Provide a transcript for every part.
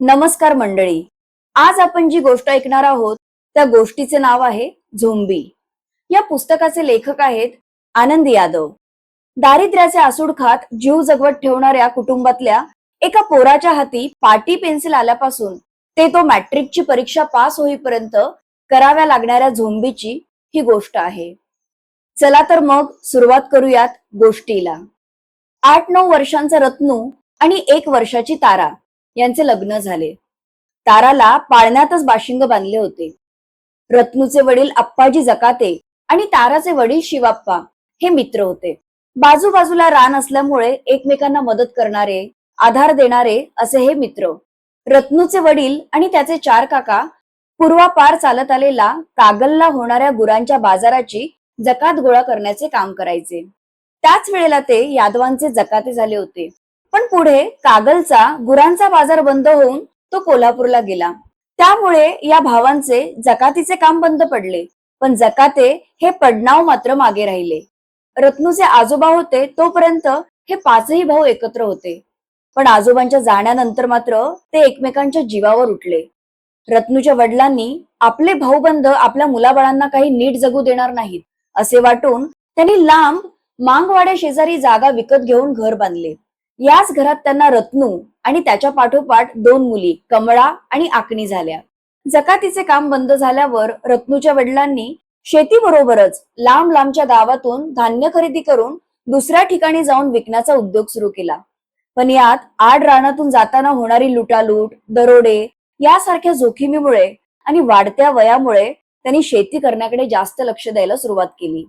नमस्कार मंडळी. आज आपण जी गोष्ट ऐकणार आहोत त्या गोष्टीचे नाव आहे झोंबी. या पुस्तकाचे लेखक आहेत आनंद यादव. दारिद्र्याचे आसुडखात जीव जगवत ठेवणाऱ्या कुटुंबातल्या एका पोराच्या हाती पाटी पेन्सिल आल्यापासून ते तो मॅट्रिकची परीक्षा पास होईपर्यंत कराव्या लागणाऱ्या झोंबीची ही गोष्ट आहे. चला तर मग सुरुवात करूयात गोष्टीला. आठ नऊ वर्षांचा रत्नू आणि एक वर्षाची तारा. यांचे लग्न झाले. ताराला पाळण्यातच बाशिंग बांधले होते. रत्नूचे वडील अप्पाजी जकाते आणि ताराचे वडील शिवाप्पा हे मित्र होते. बाजूबाजूला रान असल्यामुळे एकमेकांना मदत करणारे आधार देणारे असे हे मित्र. रत्नूचे वडील आणि त्याचे चार काका पूर्वापार चालत आलेला कागलला होणाऱ्या गुरांच्या बाजाराची जकात गोळा करण्याचे काम करायचे. त्याच वेळेला ते यादवांचे जकाते झाले होते. पण पुढे कागलचा गुरांचा बाजार बंद होऊन तो कोल्हापूरला गेला. त्यामुळे या भावांचे जकातीचे काम बंद पडले. पण जकाते हे पडनाव मात्र मागे राहिले. रत्नूचे आजोबा होते तोपर्यंत हे पाचही भाऊ एकत्र होते. पण आजोबांच्या जाण्यानंतर मात्र ते एकमेकांच्या जीवावर उठले. रत्नूच्या वडिलांनी आपले भाऊबंध आपल्या मुलाबाळांना काही नीट जगू देणार नाहीत असे वाटून त्यांनी लांब मांगवाड्या शेजारी जागा विकत घेऊन घर बांधले. याच घरात त्यांना रत्नू आणि त्याच्या पाठोपाठ दोन मुली कमळा आणि आकणी झाल्या. जकातीचे काम बंद झाल्यावर रत्नूच्या वडिलांनी शेतीबरोबरच लांब लांबच्या गावातून धान्य खरेदी करून दुसऱ्या ठिकाणी जाऊन विकण्याचा उद्योग सुरू केला. पण यात आड रानातून जाताना होणारी लुटालूट दरोडे यासारख्या जोखमीमुळे आणि वाढत्या वयामुळे त्यांनी शेती करण्याकडे जास्त लक्ष द्यायला सुरुवात केली.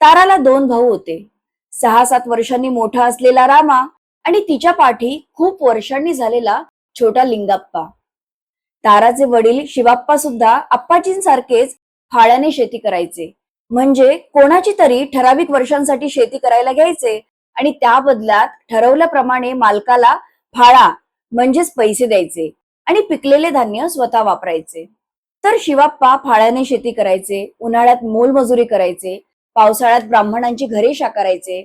ताराला दोन भाऊ होते. सहा सात वर्षांनी मोठा असलेला रामा आणि तिच्या पाठी खूप वर्षांनी झालेला छोटा लिंगाप्पा. ताराचे वडील शिवाप्पा सुद्धा आप्पाजींसारखेच फाळ्याने शेती करायचे. म्हणजे कोणाची तरी ठराविक वर्षांसाठी शेती करायला घ्यायचे आणि त्या बदल्यात ठरवल्याप्रमाणे मालकाला फाळा म्हणजेच पैसे द्यायचे आणि पिकलेले धान्य स्वतः वापरायचे. तर शिवाप्पा फाळ्याने शेती करायचे उन्हाळ्यात मोलमजुरी करायचे पावसाळ्यात ब्राह्मणांची घरे शाकारायचे.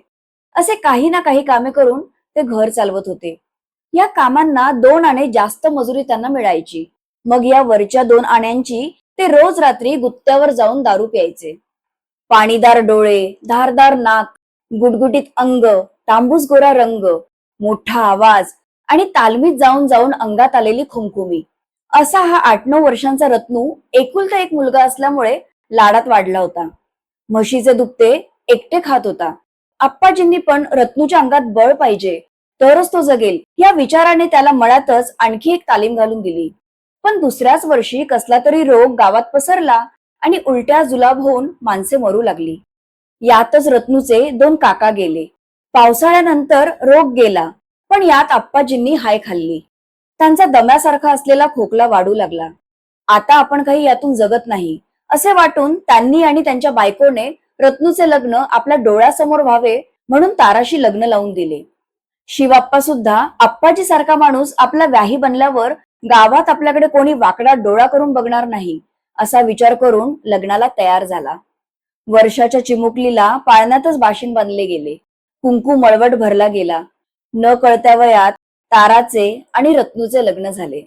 असे काही ना काही कामे करून ते घर चालवत होते. या कामांना दोन आणे जास्त मजुरी त्यांना मिळायची. मग या वरच्या दोन आण्यांची ते रोज रात्री गुत्त्यावर जाऊन दारू प्यायचे. पाणीदार डोळे धारदार नाक गुटगुटीत अंग तांबूस गोरा रंग मोठा आवाज आणि तालमीत जाऊन जाऊन अंगात आलेली खुमखुमी. असा हा आठ नऊ वर्षांचा रत्नू एकुलता एक मुलगा असल्यामुळे लाडात वाढला होता. म्हशीचे दुपते एकटे खात होता. आप्पाजींनी पण रत्नूच्या अंगात बळ पाहिजे तरच तो जगेल या विचाराने त्याला मळ्यातच आणखी एक तालीम घालून दिली. पण दुसऱ्याच वर्षी कसला तरी रोग गावात पसरला आणि उलट्या जुलाब होऊन माणसे मरू लागली. यातच रत्नूचे दोन काका गेले. पावसाळ्यानंतर रोग गेला पण यात आप्पाजींनी हाय खाल्ली. त्यांचा दम्यासारखा असलेला खोकला वाढू लागला. आता आपण काही यातून जगत नाही असे वाटून त्यांनी आणि त्यांच्या बायकोने रत्नूचे लग्न आपल्या डोळ्यासमोर व्हावे म्हणून ताराशी लग्न लावून दिले. शिवाप्पा सुद्धा आप्पाजी सारखा माणूस आपला व्याही बनल्यावर गावात आपल्याकडे कोणी वाकडा डोळा करून बघणार नाही असा विचार करून लग्नाला तयार झाला. वर्षाच्या चिमुकलीला पाळण्यातच बाशिंग बांधले गेले. कुंकू मळवट भरला गेला. न कळत्या वयात ताराचे आणि रत्नूचे लग्न झाले.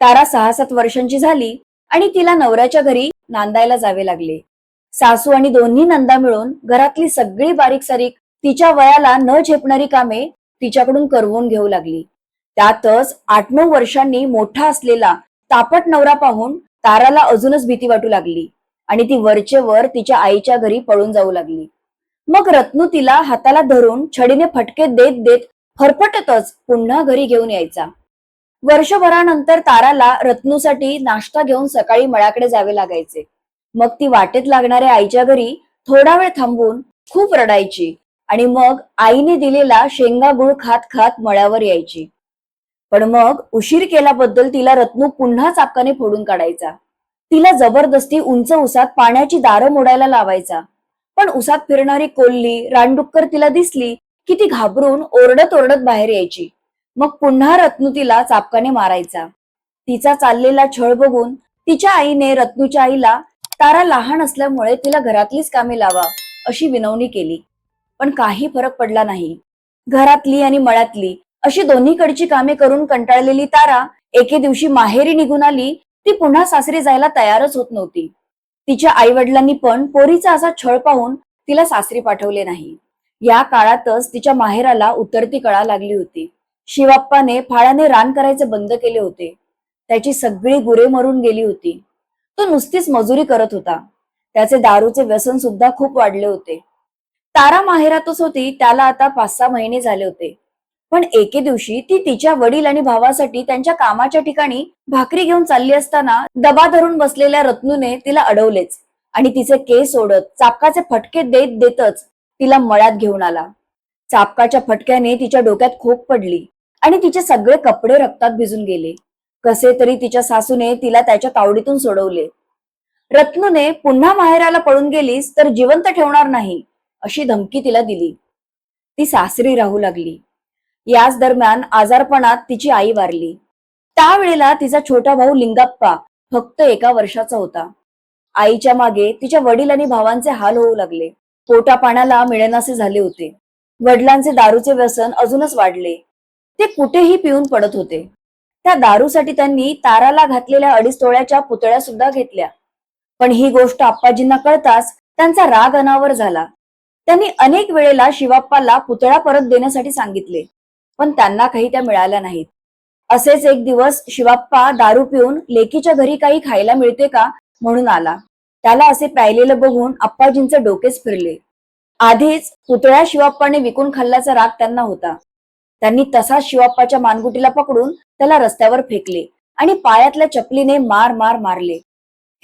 तारा सहा सात वर्षांची झाली आणि तिला नवऱ्याच्या घरी नांदायला जावे लागले. सासू आणि दोन्ही नंदा मिळून घरातली सगळी बारीक सारीक तिच्या वयाला न झेपणारी कामे तिच्याकडून करवून घेऊ लागली. त्यातच आठ नऊ वर्षांनी मोठा असलेला तापट नवरा पाहून ताराला अजूनच भीती वाटू लागली आणि ती वरचेवर तिच्या आईच्या घरी पळून जाऊ लागली. मग रत्नू तिला हाताला धरून छडीने फटके देत देत फरफटतच पुन्हा घरी घेऊन यायचा. वर्षभरानंतर ताराला रत्नूसाठी नाश्ता घेऊन सकाळी मळ्याकडे जावे लागायचे. मग ती वाटेत लागणाऱ्या आईच्या घरी थोडा वेळ थांबून खूप रडायची आणि मग आईने दिलेला शेंगा गुळ खात खात मळ्यावर यायची. पण मग उशीर केल्याबद्दल तिला रत्नू पुन्हा चापकाने फोडून काढायचा. तिला जबरदस्ती उंच उसात पाण्याची दारं मोडायला लावायचा. पण उसात फिरणारी कोल्ली रानडुक्कर तिला दिसली की ती घाबरून ओरडत ओरडत बाहेर यायची. मग पुन्हा रत्नू तिला चापकाने मारायचा. तिचा चाललेला छळ बघून तिच्या आईने रत्नूच्या आईला तारा लहान असल्यामुळे तिला घरातलीच कामे लावा अशी विनवणी केली. पण काही फरक पडला नाही. घरातली आणि मळ्यातली अशी दोन्हीकडची कामे करून कंटाळलेली तारा एके दिवशी माहेरी निघून आली ती पुन्हा सासरी जायला तयारच होत नव्हती. तिच्या आई वडिलांनी पण पोरीचा असा छळ पाहून तिला सासरी पाठवले नाही. या काळातच तिच्या माहेराला उतरती कळा लागली होती. शिवाप्पाने फाळाने रान करायचे बंद केले होते. त्याची सगळी गुरे मरून गेली होती. तो नुसतीच मजुरी करत होता. त्याचे दारूचे व्यसन सुद्धा खूप वाढले होते. तारा माहेरातच होती त्याला आता पाच सहा महिने झाले होते. पण एके दिवशी ती तिच्या वडील आणि भावासाठी त्यांच्या कामाच्या ठिकाणी भाकरी घेऊन चालली असताना दबा धरून बसलेल्या रत्नूने तिला अडवलेच आणि तिचे केस ओढत चापकाचे फटके देत देतच तिला मळ्यात घेऊन आला. चापकाच्या फटक्याने तिच्या डोक्यात खोप पडली आणि तिचे सगळे कपडे रक्तात भिजून गेले. कसे तरी तिच्या सासूने तिला त्याच्या तावडीतून सोडवले. रत्नूने पुन्हा माहेराला पळून गेलीस तर जिवंत ठेवणार नाही अशी धमकी तिला दिली. ती सासरी राहू लागली. याच दरम्यान आजारपणात तिची आई वारली. त्यावेळेला तिचा छोटा भाऊ लिंगाप्पा फक्त एका वर्षाचा होता. आईच्या मागे तिच्या वडील आणि भावांचे हाल होऊ लागले. पोटा पाण्याला मिळेनासे झाले होते. वडिलांचे दारूचे व्यसन अजूनच वाढले. ते कुठेही पिऊन पडत होते. त्या दारूसाठी त्यांनी ताराला घातलेल्या अडीच तोळ्याच्या पुतळ्या सुद्धा घेतल्या. पण ही गोष्ट आप्पाजींना कळताच त्यांचा राग अनावर झाला. त्यांनी अनेक वेळेला शिवाप्पाला पुतळा परत देण्यासाठी सांगितले पण त्यांना काही त्या मिळाल्या नाहीत. असेच एक दिवस शिवाप्पा दारू पिऊन लेकीच्या घरी काही खायला मिळते का म्हणून आला. त्याला असे प्यायलेलं बघून आप्पाजींचे डोकेच फिरले. आधीच पुतळ्या शिवाप्पाने विकून खाल्ल्याचा राग त्यांना होता. त्यांनी तसाच शिवाप्पाच्या मानगुटीला पकडून त्याला रस्त्यावर फेकले आणि पायातल्या चपलीने मार मार मारले.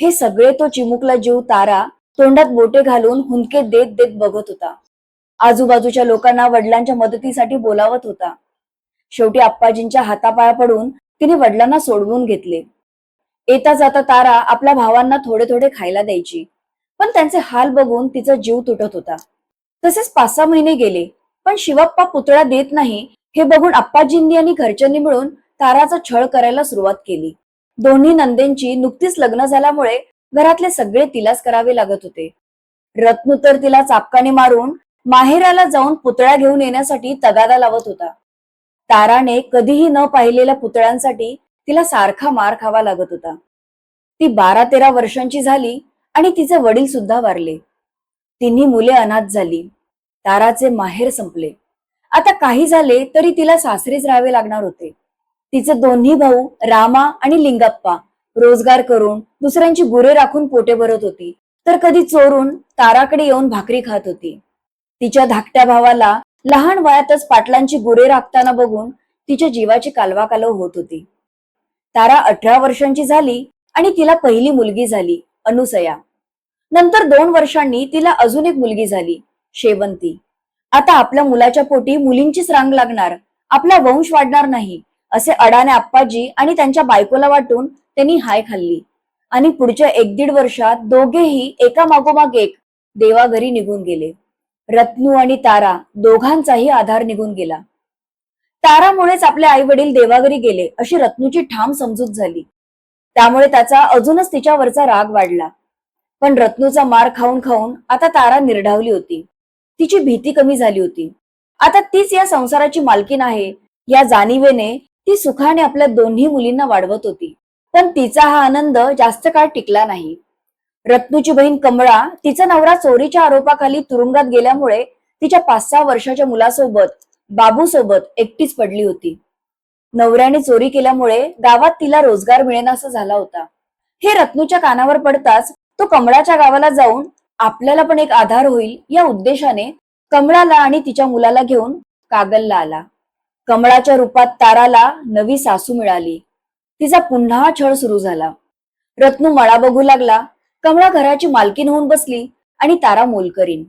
हे सगळे तो चिमुकला जीव तारा तोंडात बोटे घालून हुंदके देत देत बघत होता. आजूबाजूच्या लोकांना वडिलांच्या मदतीसाठी बोलावत होता. शेवटी आप्पाजींच्या हातापाया पडून तिने वडिलांना सोडवून घेतले. येता जाता तारा आपल्या भावांना थोडे थोडे खायला द्यायची. पण त्यांचे हाल बघून तिचा जीव तुटत होता. तसेच पाच सहा महिने गेले पण शिवप्पा पुतळा देत नाही हे बघून आप्पाजींनी आणि घरच्यांनी मिळून ताराचा छळ करायला सुरुवात केली. दोन्ही नंदेंची नुकतीच लग्न झाल्यामुळे घरातले सगळे तिलाच करावे लागत होते. रत्नू तर तिला चापकाने मारून माहेराला जाऊन पुतळा घेऊन येण्यासाठी तगादा लावत होता. ताराने कधीही न पाहिलेल्या पुतळ्यांसाठी तिला सारखा मार खावा लागत होता. ती बारा तेरा वर्षांची झाली आणि तिचे वडील सुद्धा वारले. तिन्ही मुले अनाथ झाली. ताराचे माहेर संपले. आता काही झाले तरी तिला सासरीच राहावे लागणार होते. तिचे दोन्ही भाऊ रामा आणि लिंगप्पा रोजगार करून दुसऱ्यांची गुरे राखून पोटे भरत होती. तर कधी चोरून ताराकडे येऊन भाकरी खात होती. तिच्या धाकट्या भावाला लहान वयातच पाटलांची गुरे राखताना बघून तिच्या जीवाची कालवा कालव होत होती. तारा अठरा वर्षांची झाली आणि तिला पहिली मुलगी झाली अनुसया. नंतर दोन वर्षांनी तिला अजून एक मुलगी झाली शेवंती. आता आपल्या मुलाच्या पोटी मुलींचीच रांग लागणार आपला वंश वाढणार नाही असे अडाणे आप्पाजी आणि त्यांच्या बायकोला वाटून त्यांनी हाय खाल्ली. आणि पुढच्या एक दीड वर्षात दोघेही एका मागोमाग एक देवाघरी निघून गेले. रत्नू आणि तारा दोघांचाही आधार निघून गेला. तारामुळेच आपले आई वडील देवाघरी गेले अशी रत्नूची ठाम समजूत झाली. त्यामुळे त्याचा अजूनच तिच्यावरचा राग वाढला. पण रत्नूचा मार खाऊन खाऊन आता तारा निर्ढावली होती. तिची भीती कमी झाली होती. आता तीच या संसाराची मालकीन आहे. या जाणीवेने ती सुखाने आपल्या दोन्ही मुलींना वाढवत होती. पण तिचा हा आनंद जास्त काळ टिकला नाही. रत्नूची बहीण कमळा तिचा नवरा चोरीच्या आरोपाखाली तुरुंगात गेल्यामुळे तिच्या पाच सहा वर्षाच्या मुलासोबत बाबू सोबत एकटीच पडली होती. नवऱ्याने चोरी केल्यामुळे गावात तिला रोजगार मिळेनासा झाला होता. हे रत्नूच्या कानावर पडताच तो कमळाच्या गावाला जाऊन आपल्याला पण एक आधार होईल या उद्देशाने कमळाला आणि तिच्या मुलाला घेऊन कागलला आला. कमळाच्या रूपात ताराला नवी सासू मिळाली. तिचा पुन्हा छळ सुरू झाला. रत्नू मळा बघू लागला. कमळा घराची मालकीन होऊन बसली आणि तारा मोलकरीन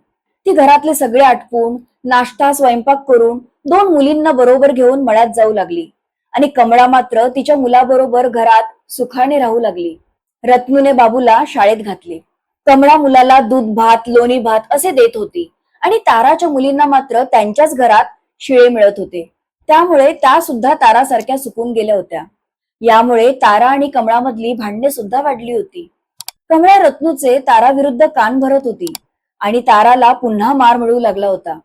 ती घरातले सगळे आटपून नाश्ता स्वयंपाक करून दोन मुलींना बरोबर घेऊन मळ्यात जाऊ लागली. आणि कमळा मात्र तिच्या मुलाबरोबर घरात सुखाने राहू लागली. रत्नूने बाबूला शाळेत घातले. कमळा मुलाला दूध भात लोणी भात असे देत होती आणि ताराच्या मुलींना मात्र त्यांच्याच घरात शिळे मिळत होते. त्यामुळे त्या सुद्धा तारासारख्या सुकून गेल्या होत्या. यामुळे तारा आणि कमळामधली भांडणे सुद्धा वाढली होती. कमळा रत्नूचे ताराविरुद्ध कान भरत होती आणि ताराला पुन्हा मार मिळू लागला होता.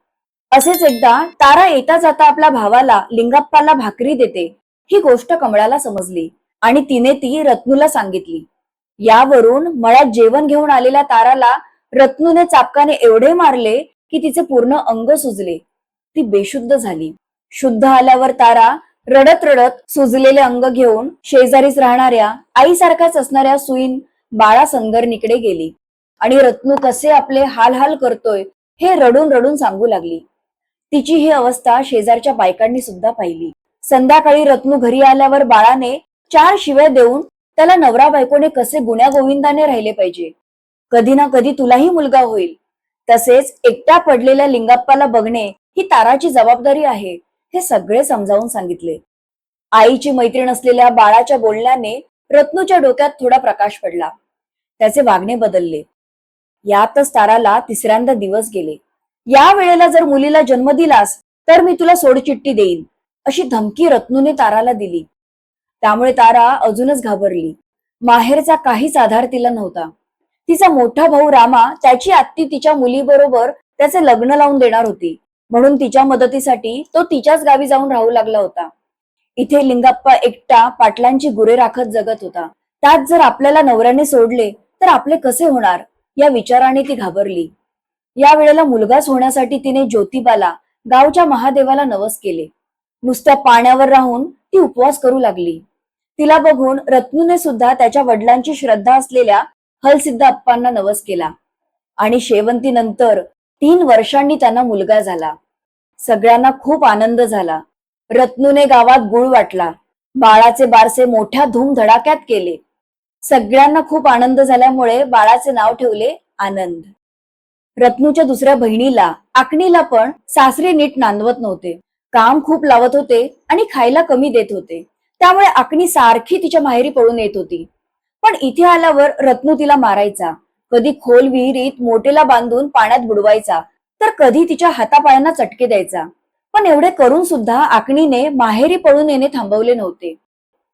असेच एकदा तारा येता जाता आपल्या भावाला लिंगाप्पाला भाकरी देते ही गोष्ट कमळाला समजली आणि तिने ती रत्नूला सांगितली. यावरून मळ्यात जेवण घेऊन आलेल्या ताराला रत्नूने चापकाने एवढे मारले की तिचे पूर्ण अंग सुजले. ती बेशुद्ध झाली. शुद्ध आल्यावर तारा रडत रडत सुजलेले अंग घेऊन शेजारीच राहणाऱ्या आईसारखाच असणाऱ्या सुईन बाळा संगरनीकडे गेली. आणि रत्नू कसे आपले हाल हाल करतोय हे रडून रडून सांगू लागली. तिची ही अवस्था शेजारच्या बायकांनी सुद्धा पाहिली. संध्याकाळी रत्नू घरी आल्यावर बाळाने चार शिव्या देऊन त्याला नवरा बायकोने कसे गुण्या गोविंदाने राहिले पाहिजे? कधी ना कधी तुलाही मुलगा होईल. तसेच एकट्या पडलेल्या लिंगाप्पाला बघणे ही ताराची जबाबदारी आहे हे सगळे समजावून सांगितले. आईची मैत्रीण असलेल्या बाळाच्या बोलण्याने रत्नूच्या डोक्यात थोडा प्रकाश पडला. त्याचे वागणे बदलले. यातच ताराला तिसऱ्यांदा दिवस गेले. या वेळेला जर मुलीला जन्म दिलास तर मी तुला सोडचिठ्ठी देईन अशी धमकी रत्नूने ताराला दिली. त्यामुळे तारा अजूनच घाबरली. माहेरचा काहीच आधार तिला नव्हता. तिचा मोठा भाऊ रामा त्याची आत्ती तिच्या मुलीबरोबर त्याचे लग्न लावून देणार होती. म्हणून तिच्या मदतीसाठी तो तिच्याच गावी जाऊन राहू लागला होता. इथे लिंगाप्पा एकटा पाटलांची गुरे राखत जगत होता. त्यात जर आपल्याला नवऱ्याने सोडले तर आपले कसे होणार? या विचाराने ती घाबरली. या वेळेला मुलगाच होण्यासाठी तिने ज्योतिबाला गावच्या महादेवाला नवस केले. नुसत्या पाण्यावर राहून ती उपवास करू लागली. तिला बघून रत्नूने सुद्धा त्याच्या वडिलांची श्रद्धा असलेल्या हलसिद्ध अप्पांना नवस केला. आणि शेवंतीनंतर तीन वर्षांनी त्यांना मुलगा झाला. सगळ्यांना खूप आनंद झाला. रत्नूने गावात गुळ वाटला. बाळाचे बारसे मोठ्या धूम धडाक्यात केले. सगळ्यांना खूप आनंद झाल्यामुळे बाळाचे नाव ठेवले आनंद. रत्नूच्या दुसऱ्या बहिणीला आकणीला पण सासरे नीट नांदवत नव्हते. काम खूप लावत होते आणि खायला कमी देत होते. त्यामुळे आकणी सारखी तिच्या माहेरी पळून येत होती. पण इथे आल्यावर रत्नू तिला मारायचा. कधी खोल विहिरीत मोटेला बांधून पाण्यात बुडवायचा तर कधी तिच्या हातापायांना चटके द्यायचा. पण एवढे करून सुद्धा आकणीने माहेरी पळून येणे थांबवले नव्हते.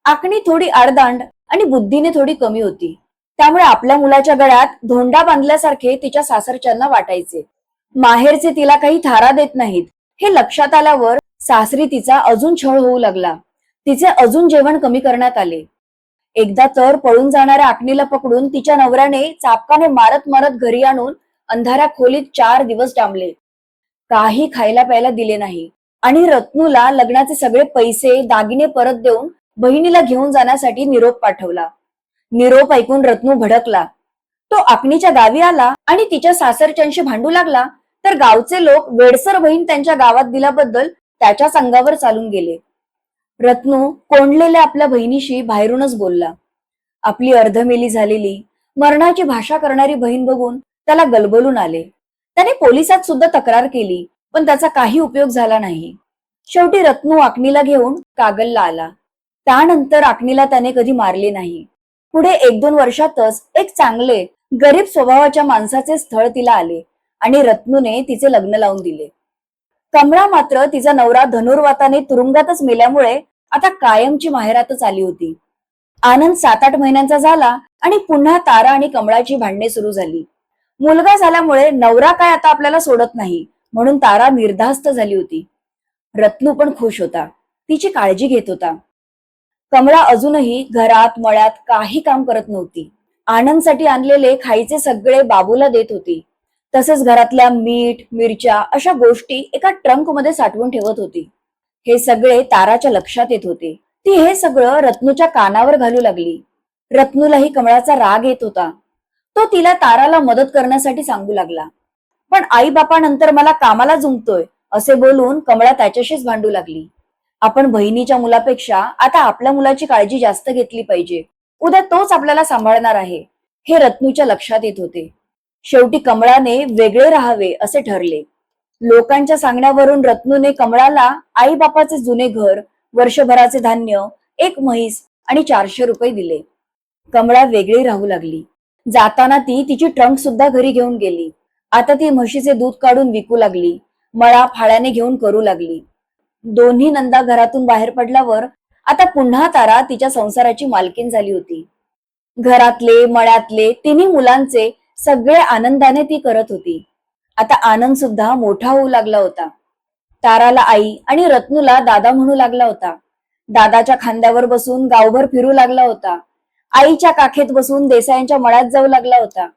आकणी थोडी आडदांड आणि बुद्धीने थोडी कमी होती. त्यामुळे आपल्या मुलाच्या गळ्यात धोंडा बांधल्यासारखे तिच्या सासरच्यांना वाटायचे. माहेरचे तिला काही थारा देत नाहीत. हे लक्षात आल्यावर सासरी तिचा अजून छळ होऊ लागला. तिचे अजून जेवण कमी करण्यात आले. एकदा तर पळून जाणाऱ्या आकणीला पकडून तिच्या नवऱ्याने चापकाने मारत मारत घरी आणून अंधाऱ्या खोलीत चार दिवस डांबले. काही खायला प्यायला दिले नाही. आणि रत्नूला लग्नाचे सगळे पैसे दागिने परत देऊन बहिणीला घेऊन जाण्यासाठी निरोप पाठवला. निरोप ऐकून रत्नू भडकला. तो आकणीच्या गावी आला आणि तिच्या सासरच्यांशी भांडू लागला. तर गावचे लोक वेडसर बहीण त्यांच्या गावात दिल्याबद्दल त्याच्या संघावर चालून गेले. रत्नू कोंडलेल्या आपल्या बहिणीशी बाहेरूनच बोलला. आपली अर्धमेली झालेली मरणाची भाषा करणारी बहीण बघून त्याला गलबलून आले. त्याने पोलिसात सुद्धा तक्रार केली पण त्याचा काही उपयोग झाला नाही. शेवटी रत्नू आकणीला घेऊन कागलला आला. त्यानंतर आकणीला त्याने कधी मारले नाही. पुढे एक दोन वर्षातच एक चांगले गरीब स्वभावाच्या माणसाचे स्थळ तिला आले. आणि रत्नूने तिचे लग्न लावून दिले. कमळा मात्र तिचा नवरा धनुर्वाताने तुरुंगातच मेल्यामुळे आता कायमची माहेरातच आली होती. आनंद सात आठ महिन्यांचा झाला आणि पुन्हा तारा आणि कमळाची भांडणे सुरू झाली. मुलगा झाल्यामुळे नवरा काय आता आपल्याला सोडत नाही म्हणून तारा निर्धास्त झाली होती. रत्नू पण खुश होता. तिची काळजी घेत होता. कमळा अजूनही घरात मळ्यात काही काम करत नव्हती. आनंदसाठी आणलेले खायचे सगळे बाबूला देत होती. तसेच घरातल्या मीठ मिरच्या अशा गोष्टी एका ट्रंकमध्ये साठवून ठेवत होती. हे सगळे ताराच्या लक्षात येत होते. ती हे सगळं रत्नूच्या कानावर घालू लागली. रत्नूलाही कमळाचा राग येत होता. तो तिला ताराला मदत करण्यासाठी सांगू लागला. पण आई बापानंतर मला कामाला जुमतोय असे बोलून कमळा त्याच्याशीच भांडू लागली. आपण बहिणीच्या मुलापेक्षा आता आपल्या मुलाची काळजी जास्त घेतली पाहिजे. उद्या तोच आपल्याला सांभाळणार आहे हे रत्नूच्या लक्षात येत होते. शेवटी कमळाने वेगळे राहावे असे ठरले. लोकांच्या सांगण्यावरून रत्नूने कमळाला आई बापाचे जुने घर वर्षभराचे धान्य एक म्हैस आणि चारशे रुपये दिले. कमळा वेगळी राहू लागली. जाताना ती तिची ट्रंक सुद्धा घरी घेऊन गेली. आता ती म्हशीचे दूध काढून विकू लागली. मळा फाळ्याने घेऊन करू लागली. दोन्ही नंदा घरातून बाहेर पडल्यावर आता पुन्हा तारा तिच्या संसाराची मालकीन झाली होती. घरातले मळ्यातले तिन्ही मुलांचे सगळे आनंदाने ती करत होती. आता आनंद सुद्धा मोठा होऊ लागला होता. ताराला आई आणि रत्नूला दादा म्हणू लागला होता. दादाच्या खांद्यावर बसून गावभर फिरू लागला होता. आईच्या काखेत बसून देसायांच्या मळ्यात जाऊ लागला होता.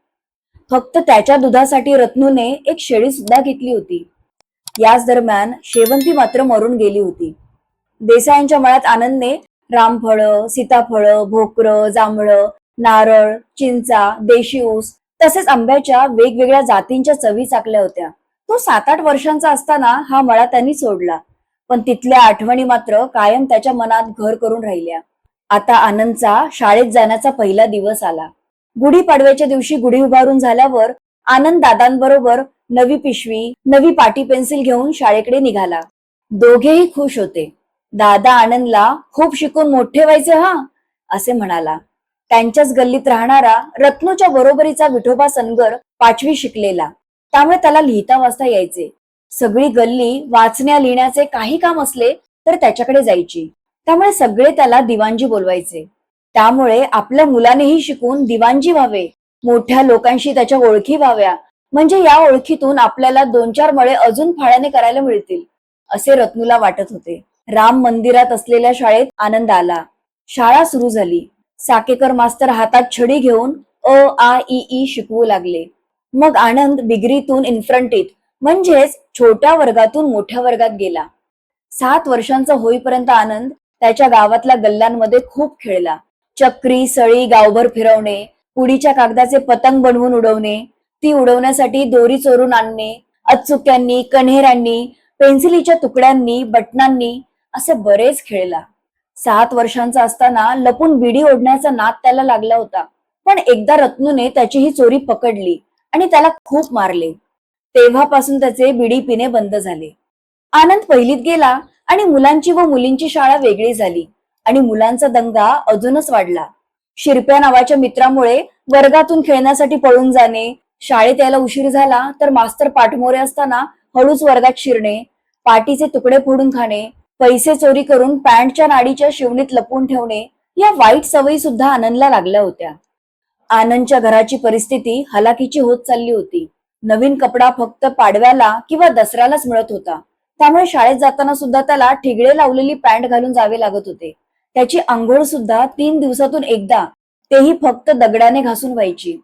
फक्त त्याच्या दुधासाठी रत्नूने एक शेळी सुद्धा घेतली होती. याच दरम्यान शेवंती मात्र मरून गेली होती. देसायांच्या मळ्यात आनंदने रामफळ सीताफळ भोकरं जांभळं नारळ चिंचा देशी ऊस तसेच आंब्याच्या वेगवेगळ्या जातींच्या चवी चाकल्या होत्या. तो सात आठ वर्षांचा असताना हा मळा त्यांनी सोडला. पण तिथल्या आठवणी मात्र कायम त्याच्या मनात घर करून राहिल्या. आता आनंदचा शाळेत जाण्याचा पहिला दिवस आला. गुढीपाडव्याच्या दिवशी गुढी उभारून झाल्यावर आनंद दादांबरोबर नवी पिशवी नवी पाटी पेन्सिल घेऊन शाळेकडे निघाला. दोघेही खुश होते. दादा आनंदला खूप शिकून मोठे व्हायचे हा? असे म्हणाला. त्यांच्याच गल्लीत राहणारा रत्नूच्या बरोबरीचा विठोबा सनगर पाचवी शिकलेला. त्यामुळे त्याला लिहिता वाचता यायचे. सगळी गल्ली वाचण्या लिहिण्याचे काही काम असले तर त्याच्याकडे जायची. त्यामुळे सगळे त्याला दिवाणजी बोलवायचे. त्यामुळे आपल्या मुलानेही शिकून दिवाणजी व्हावे. मोठ्या लोकांशी त्याच्या ओळखी व्हाव्या. म्हणजे या ओळखीतून आपल्याला दोन चार मळे अजून फाळ्याने करायला मिळतील असे रत्नूला वाटत होते. राम मंदिरात असलेल्या शाळेत आनंद आला. शाळा सुरू झाली. साकेकर मास्तर हातात छडी घेऊन अ आ ई ई शिकवू लागले. मग आनंद बिगरीतून इन्फ्रंटीत म्हणजेच छोट्या वर्गातून मोठ्या वर्गात गेला. सात वर्षांचा होईपर्यंत आनंद त्याच्या गावातल्या गल्ल्यांमध्ये खूप खेळला. चक्री सळी गावभर फिरवणे पुडीच्या कागदाचे पतंग बनवून उडवणे ती उडवण्यासाठी दोरी चोरून आणणे अचुक्यांनी कण्हेऱ्यांनी पेन्सिलीच्या तुकड्यांनी बटनांनी असे बरेच खेळला. सात वर्षांचा असताना लपून बिडी ओढण्याचा नाद त्याला लागला होता. पण एकदा रत्नूने त्याची ही चोरी पकडली आणि त्याला खूप मारले. तेव्हापासून त्याचे बिडी पिणे बंद झाले. आनंद पहिलीत गेला आणि मुलांची व मुलींची शाळा वेगळी झाली आणि मुलांचा दंगा अजूनच वाढला. शिरप्या नावाच्या मित्रामुळे वर्गातून खेळण्यासाठी पळून जाणे शाळेत यायला उशीर झाला तर मास्तर पाठमोरे असताना हळूच वर्गात शिरणे पाटीचे तुकडे फोडून खाणे पैसे चोरी करून पॅन्टच्या नाडीच्या शिवणीत लपून ठेवणे या वाईट सवयी सुद्धा आनंदला लागल्या होत्या. आनंदच्या घराची परिस्थिती हलाखीची होत चालली होती. नवीन कपडा फक्त पाडव्याला किंवा दसऱ्यालाच मिळत होता. त्यामुळे शाळेत जाताना सुद्धा त्याला ठिगळे लावलेली पॅन्ट घालून जावे लागत होते. त्याची आंघोळ सुद्धा तीन दिवसातून एकदा तेही फक्त दगडाने घासून व्हायची.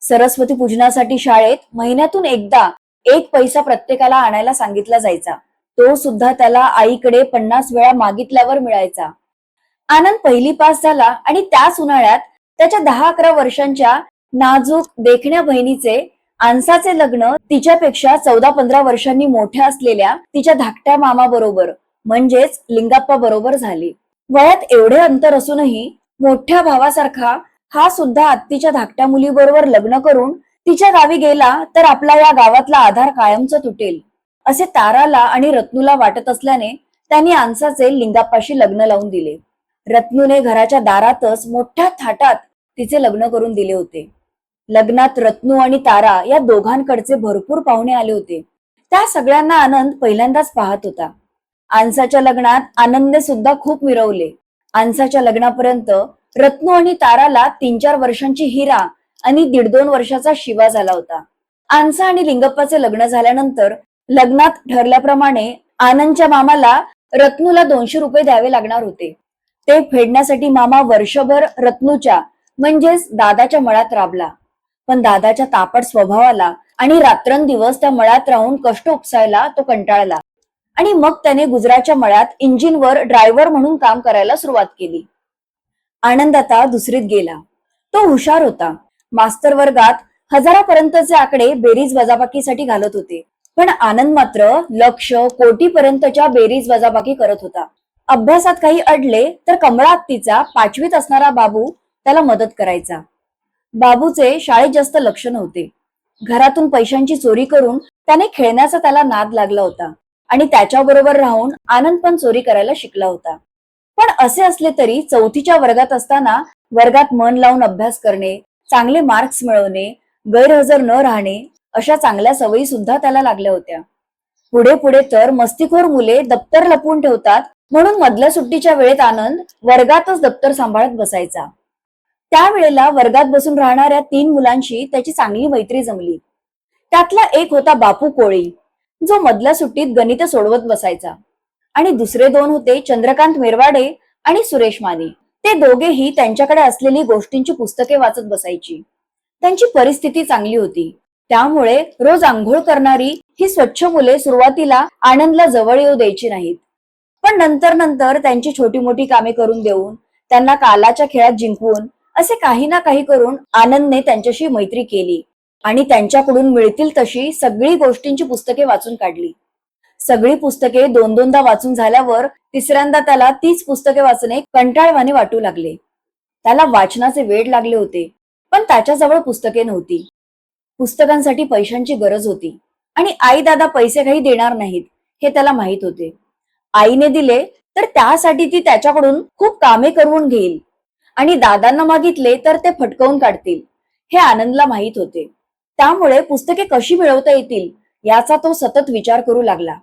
सरस्वती पूजनासाठी शाळेत महिन्यातून एकदा एक पैसा प्रत्येकाला आणायला सांगितला जायचा. तो सुद्धा त्याला आईकडे पन्नास वेळा मागितल्यावर मिळायचा. आनंद पहिली पास झाला आणि त्याच उन्हाळ्यात त्याच्या दहा अकरा वर्षांच्या नाजूक देखण्या बहिणीचे आनसाचे लग्न तिच्यापेक्षा चौदा पंधरा वर्षांनी मोठ्या असलेल्या तिच्या धाकट्या मामा बरोबर म्हणजेच लिंगाप्पा बरोबर झाले. वयात एवढे अंतर असूनही मोठ्या भावासारखा हा सुद्धा आत्तीच्या धाकट्या मुलीबरोबर लग्न करून तिच्या गावी गेला तर आपला या गावातला आधार कायमचा तुटेल. असे ताराला आणि रत्नूला वाटत असल्याने त्यांनी आनसाचे लिंगाप्पाशी लग्न लावून दिले. रत्नूने घराच्या दारातच मोठ्या थाटात तिचे लग्न करून दिले होते. लग्नात रत्नू आणि तारा या दोघांकडचे भरपूर पाहुणे आले होते. त्या सगळ्यांना आनंद पहिल्यांदाच पाहत होता. आनसाच्या लग्नात आनंदने सुद्धा खूप मिरवले. आनसाच्या लग्नापर्यंत रत्नू आणि ताराला तीन चार वर्षांची हिरा आणि दीड दोन वर्षाचा शिवा झाला होता. आनसा आणि लिंगप्पाचे लग्न झाल्यानंतर लग्नात ठरल्याप्रमाणे आनंदच्या मामाला रत्नूला दोनशे रुपये द्यावे लागणार होते. ते फेडण्यासाठी मामा वर्षभर रत्नूच्या म्हणजेच दादाच्या मळ्यात राबला. पण दादाच्या तापट स्वभावाला आणि रात्रंदिवस त्या मळ्यात राहून कष्ट उपसायला तो कंटाळला. आणि मग त्याने गुजरातच्या मळ्यात इंजिनवर ड्रायव्हर म्हणून काम करायला सुरुवात केली. आनंद आता दुसरीत गेला. तो हुशार होता. मास्तर वर्गात हजारापर्यंतचे आकडे बेरीज वजाबाकीसाठी घालत होते. पण आनंद मात्र लक्ष कोटीपर्यंतच्या बेरीज वजाबाकी करत होता. अभ्यासात काही अडले तर कमळा हत्तीचा पाचवीत असणारा बाबू त्याला मदत करायचा. बाबूचे शाळेत जास्त लक्ष नव्हते. घरातून पैशांची चोरी करून त्याने खेळण्याचा त्याला नाद लागला होता आणि त्याच्याबरोबर राहून आनंद पण चोरी करायला शिकला होता. पण असे असले तरी चौथीच्या वर्गात असताना वर्गात मन लावून अभ्यास करणे चांगले मार्क्स मिळवणे गैरहजर न राहणे अशा चांगल्या सवयी सुद्धा त्याला लागल्या होत्या. पुढे पुढे तर मस्तीखोर मुले दप्तर लपवून ठेवतात म्हणून मधल्या सुट्टीच्या वेळेत आनंद वर्गातच दप्तर सांभाळत बसायचा. त्यावेळेला वर्गात बसून राहणाऱ्या तीन मुलांशी त्याची चांगली मैत्री जमली. त्यातला एक होता बापू कोळी जो मधल्या सुट्टीत गणित सोडवत बसायचा. आणि दुसरे दोन होते चंद्रकांत मेरवाडे आणि सुरेश माने. ते दोघेही त्यांच्याकडे असलेली गोष्टींची पुस्तके वाचत बसायची. त्यांची परिस्थिती चांगली होती. त्यामुळे रोज आंघोळ करणारी ही स्वच्छ मुले सुरुवातीला आनंदला जवळ येऊ द्यायची नाहीत. पण नंतर नंतर त्यांची छोटी मोठी कामे करून देऊन त्यांना कालाच्या खेळात जिंकवून असे काही ना काही करून आनंदने त्यांच्याशी मैत्री केली आणि त्यांच्याकडून मिळतील तशी सगळी गोष्टींची पुस्तके वाचून काढली. सगळी पुस्तके दोन दोनदा वाचून झाल्यावर तिसऱ्यांदा त्याला तीच पुस्तके वाचणे कंटाळवाणे वाटू लागले. त्याला वाचनाचे वेड लागले होते पण त्याच्याजवळ पुस्तके नव्हती. पुस्तकांसाठी पैशांची गरज होती. आणि आई दादा पैसे काही देणार नाहीत हे त्याला माहीत होते. आईने दिले तर त्यासाठी ती त्याच्याकडून खूप कामे करून घेईल. आणि दादांना मागितले तर ते फटकवून काढतील हे आनंदला माहीत होते. त्यामुळे पुस्तके कशी मिळवता येतील याचा तो सतत विचार करू लागला.